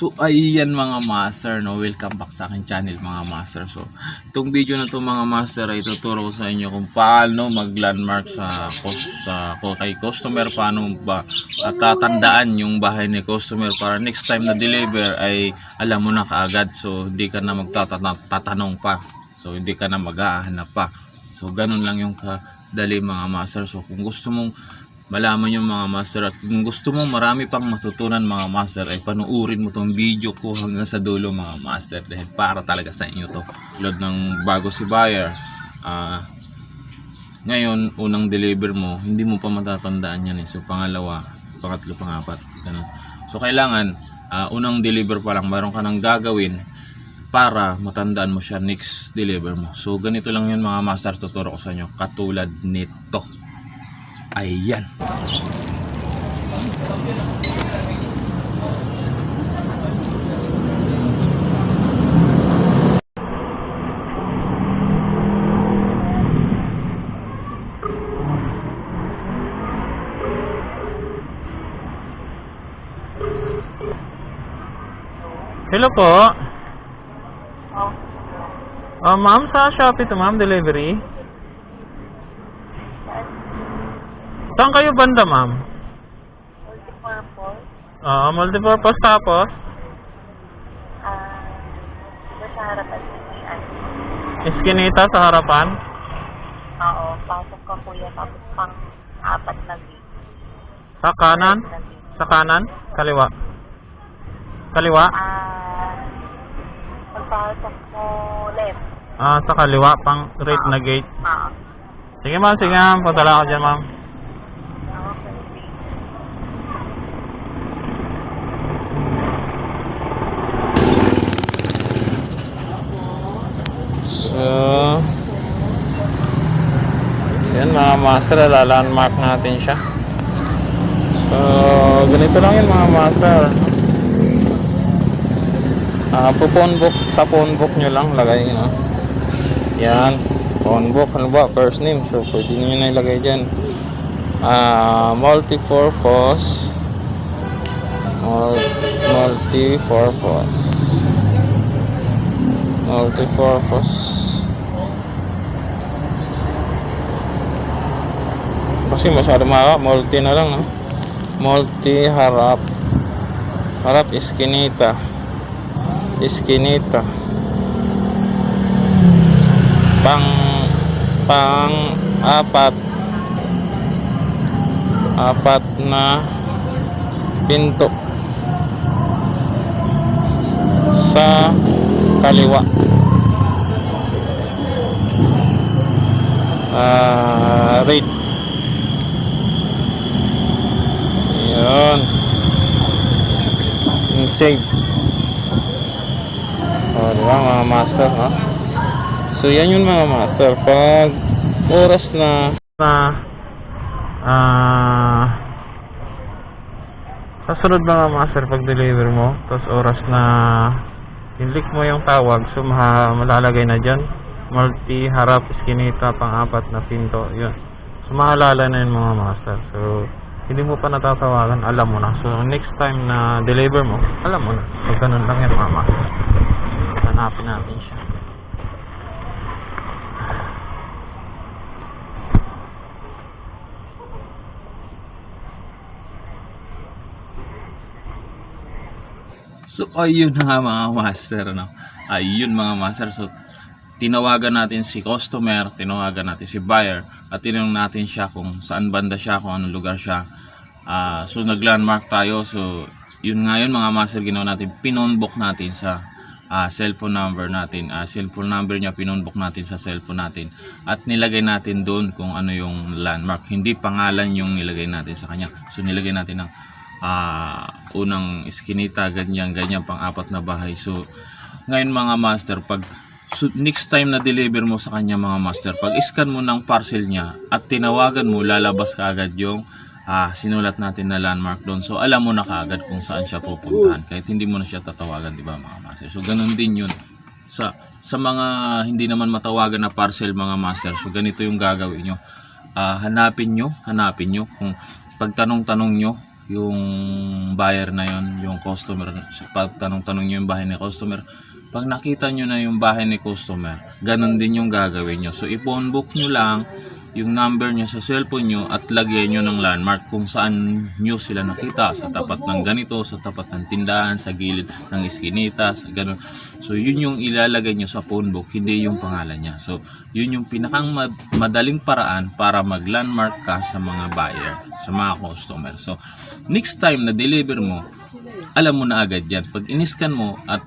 So ayan mga master no, welcome back sa akin channel mga master. So itong video na to mga master ay tuturo ko sa inyo kung paano mag-landmark sa cus- sa kay customer paano ba at tatandaan yung bahay ni customer para next time na deliver ay alam mo na kaagad so hindi ka na magtatanong pa. So hindi ka na maghahanap pa. So ganun lang yung kadali mga master. So kung gusto mong malaman yung mga master. At kung gusto mo marami pang matutunan mga master ay panuurin mo tong video ko hanggang sa dulo mga master. Dahil para talaga sa inyo to. Tulad ng bago si buyer ah ngayon unang deliver mo hindi mo pa matatandaan yan eh. So pangalawa pangatlo pangapat ganun. So kailangan ah, unang deliver pa lang mayroon ka nang gagawin para matandaan mo siya next deliver mo. So ganito lang yun mga master. Tuturo ko sa inyo katulad nito Ayan. Hello po. Ah, ma'am, sa Shopee to ma'am, delivery. Saan kayo banda, ma'am? Multipurpose. Ah, multipurpose tapos? Ah, dito sa harapan. Iskinita sa harapan? Oo, pasok ka kuya tapos pang apat na gate. Sa kanan? Sa kanan? Kaliwa? Kaliwa? Ah, pagpasok mo left. Ah, sa kaliwa, pang right na gate. Oo. Sige ma'am, sige ma'am, padala ako dyan ma'am. So, yan mga master, lalandmark natin siya. So, ganito lang yun mga master. Ah, po phone book, sa phone book nyo lang lagay, no? Yan, phone book, ano ba, first name. So, pwede nyo na ilagay dyan. Ah, multi-purpose. Mul- multi-purpose. Multi-purpose. Kasi masyado mahaba, multi na lang, no? Multi harap. Harap iskinita. Iskinita. Pang pang apat. Apat na pinto sa kaliwa. Ah, rate. Yun. Yung save. O, di ba mga master, ha? So, yan yun mga master. Pag oras na na ah sa sunod mga master pag deliver mo tapos oras na click mo yung tawag so malalagay na dyan multi harap iskinita pang apat na pinto yun so mahalala na yun mga master so hindi mo pa natatawagan alam mo na. So next time na deliver mo alam mo na. So ganun lang yan master hanapin natin siya. So ayun na nga mga master no. Ayun mga master. So tinawagan natin si customer, tinawagan natin si buyer at tinanong natin siya kung saan banda siya, kung anong lugar siya. Ah, so nag-landmark tayo. So yun nga yun mga master ginawa natin. Pinonbook natin sa ah, cellphone number natin. Ah, cellphone number niya pinonbook natin sa cellphone natin. At nilagay natin doon kung ano yung landmark. Hindi pangalan yung nilagay natin sa kanya. So nilagay natin ng ah unang iskinita, ganyan, ganyan, pang apat na bahay. So, ngayon mga master, pag so, next time na deliver mo sa kanya mga master, pag iscan mo ng parcel niya at tinawagan mo, lalabas ka agad yung ah, sinulat natin na landmark doon. So, alam mo na kaagad kung saan siya pupuntahan. Kahit hindi mo na siya tatawagan, di ba mga master? So, ganun din yun. Sa, sa mga hindi naman matawagan na parcel mga master, so ganito yung gagawin nyo. Ah, hanapin nyo, hanapin nyo kung pagtanong-tanong nyo yung buyer na yon yung customer pag tanong-tanong nyo yung bahay ni customer pag nakita nyo na yung bahay ni customer ganun din yung gagawin nyo so i-phone book nyo lang yung number nyo sa cellphone nyo at lagyan nyo ng landmark kung saan nyo sila nakita sa tapat ng ganito, sa tapat ng tindahan, sa gilid ng iskinita, sa ganun. So yun yung ilalagay nyo sa phone book, hindi yung pangalan niya. So yun yung pinakang ma- madaling paraan para mag-landmark ka sa mga buyer, sa mga customer. So next time na deliver mo, alam mo na agad yan. Pag iniskan mo at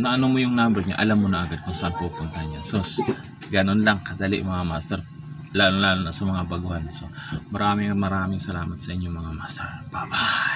naano mo yung number niya, alam mo na agad kung saan pupunta niya. So, ganun lang kadali mga master. Lalo, lalo na sa mga baguhan. So, maraming maraming salamat sa inyo mga master. Bye-bye!